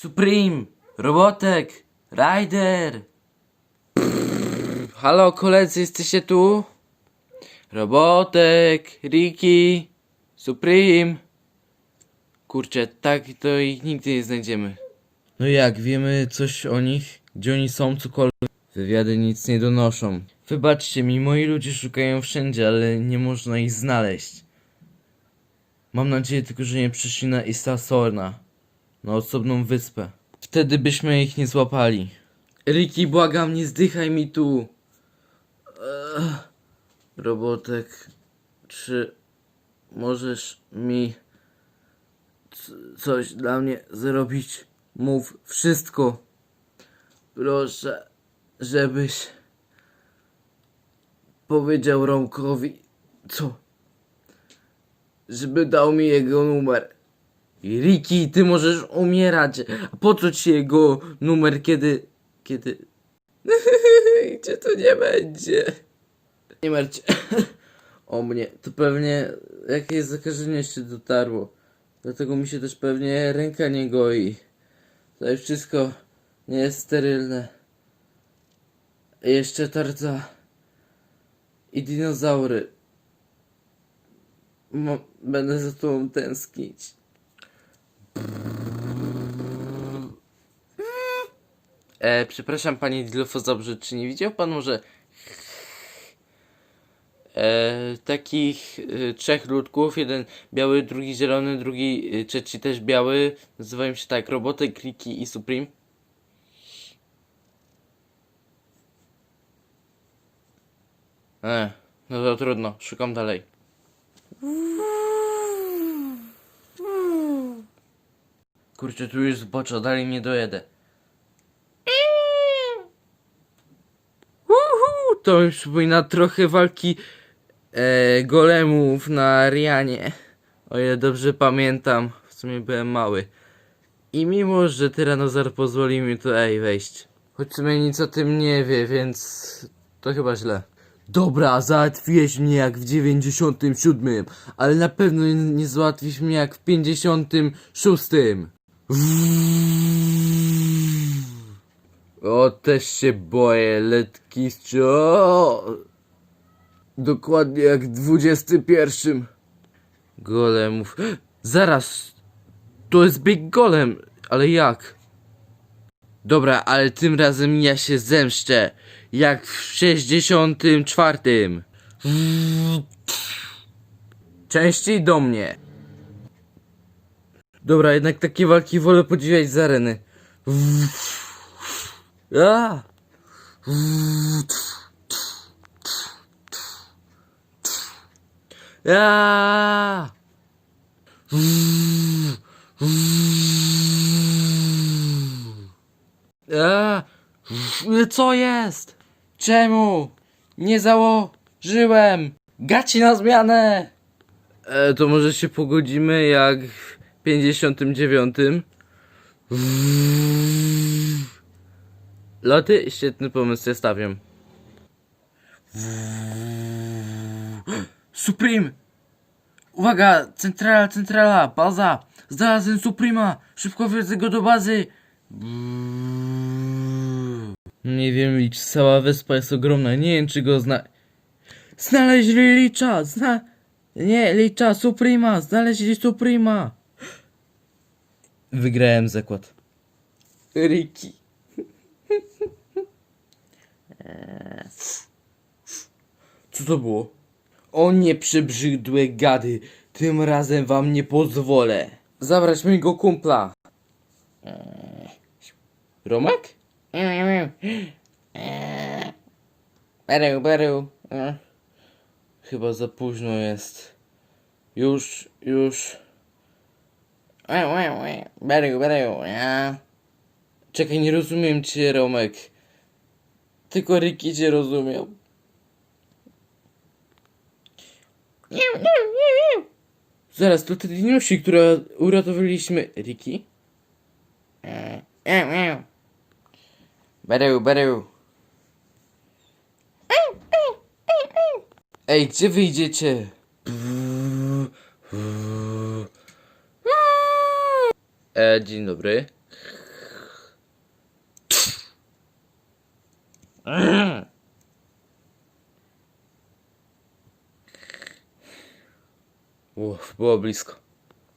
Supreme, Robotek, Rider. Halo koledzy, jesteście tu? Robotek, Ricky, Supreme. Kurczę, tak to ich nigdy nie znajdziemy. No jak, wiemy coś o nich? Gdzie oni są, cokolwiek? Wywiady nic nie donoszą. Wybaczcie mi, moi ludzie szukają wszędzie, ale nie można ich znaleźć. Mam nadzieję tylko, że nie przyszli na Ista Sorna. Na osobną wyspę. Wtedy byśmy ich nie złapali. Ricky, błagam, nie zdychaj mi tu. Ech. Robotek, czy możesz mi coś dla mnie zrobić? Mów wszystko. Proszę, żebyś powiedział Romkowi, co? Żeby dał mi jego numer. Ricky, ty możesz umierać. Po co ci jego numer, kiedy... kiedy... Gdzie to nie będzie? Nie martw o mnie. To pewnie jakieś zakażenie jeszcze dotarło. Dlatego mi się też pewnie ręka nie goi. Tutaj wszystko nie jest sterylne. Jeszcze tarca. I dinozaury. Mo- będę za tobą tęsknić. E, przepraszam panie Dilfozobrze, czy nie widział pan może e, takich e, trzech ludków, jeden biały, drugi zielony, drugi, e, trzeci też biały, nazywają się tak Robotek, Kliki i Supreme? E, no to trudno, szukam dalej. Kurczę, tu już zbocza, dalej nie dojedę. Uhu, to mi przypomina trochę walki e, golemów na Rianie. O ile dobrze pamiętam, w sumie byłem mały. I mimo, że tyranozar pozwolił mi tutaj wejść. Choć w sumie nic o tym nie wie, więc to chyba źle. Dobra, załatwiłeś mnie jak w 97, ale na pewno nie załatwisz mnie jak w 56. O, też się boję, letki scio. Dokładnie jak w 21. Golemów. Zaraz. To jest Big Golem, ale jak? Dobra, ale tym razem ja się zemszczę. Jak w 64. Częściej do mnie. Dobra, jednak takie walki wolę podziwiać z areny. A! A! A! Co jest? Czemu? Nie założyłem! Gaci na zmianę! E, to może się pogodzimy jak 59. Loty? Świetny pomysł, ja stawiam. Supreme! Uwaga! Centrala, centrala, baza! Znalazłem Suprema! Szybko wrzucę go do bazy! Nie wiem, licz, cała wyspa jest ogromna, nie wiem czy go zna... Znaleźli Licza! Zna... Nie, Licza, Suprema! Znaleźli Suprema! Wygrałem zakład. Ricky. Co to było? O nie przebrzydłe gady, tym razem wam nie pozwolę. Zabrać mojego kumpla. Romek? Beru, beru. Chyba za późno jest. Już, już. Beru, beru. Czekaj, nie rozumiem cię, Romek. Tylko Ricky cię rozumiał. Zaraz, to te dinosi, które uratowaliśmy. Ricky? Beru, beru. Ej, gdzie wyjdziecie? E, dzień dobry. Uff, było blisko.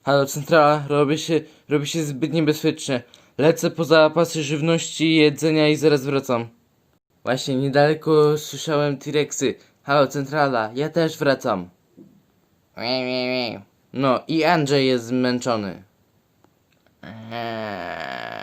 Halo, centrala, robi się, robi się zbyt niebezpiecznie. Lecę po zapasy żywności i jedzenia i zaraz wracam. Właśnie niedaleko słyszałem T-Rexy. Halo, centrala, ja też wracam. No i Andrzej jest zmęczony. Uh...